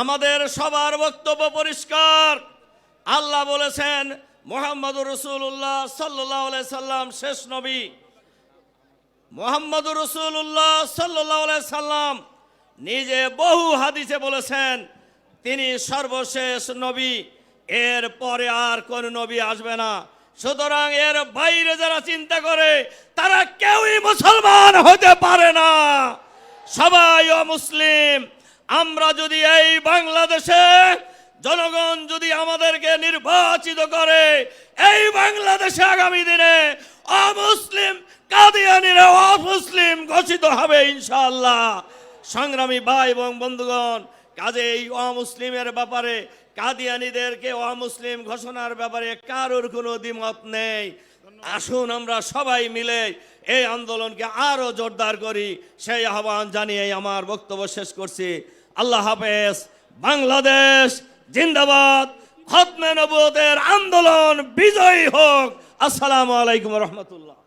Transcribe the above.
আমাদের সবার বক্তব্য পরিষ্কার। আল্লাহ বলেছেন মোহাম্মদ রসুল্লাহ সাল্লাহ সাল্লাম, শেষ নবী। মোহাম্মদ রসুল্লাহ সাল্লাহ সাল্লাম নিজে বহু হাদিসে বলেছেন, তিনি সর্বশেষ নবী, এর পরে আর কোন নবী আসবে না। সুতরাং এর বাইরে যারা চিন্তা করে, তারা কেউই মুসলমান হতে পারে না। সবাই অমুসলিম। আমরা যদি এই বাংলাদেশে জনগণ যদি আমাদেরকে নির্বাচিত করে, এই বাংলাদেশে আগামী দিনে অমুসলিম কাদিয়ানিরা অমুসলিম ঘোষিত হবে ইনশাআল্লাহ। সংগ্রামী ভাই এবং বন্ধুগণ কাজে এই অমুসলিমের ব্যাপারে, কাদিয়ানিদেরকে অমুসলিম ঘোষণার ব্যাপারে কারোর কোনো দ্বিমত নেই। আসুন আমরা সবাই মিলে এই আন্দোলনকে আরও জোরদার করি। সেই আহ্বান জানিয়ে আমার বক্তব্য শেষ করছি। আল্লাহ হাফেজ, বাংলাদেশ জিন্দাবাদ নবুয়তের আন্দোলন বিজয়ী হোক। আসসালামু আলাইকুম রহমতুল্লাহ।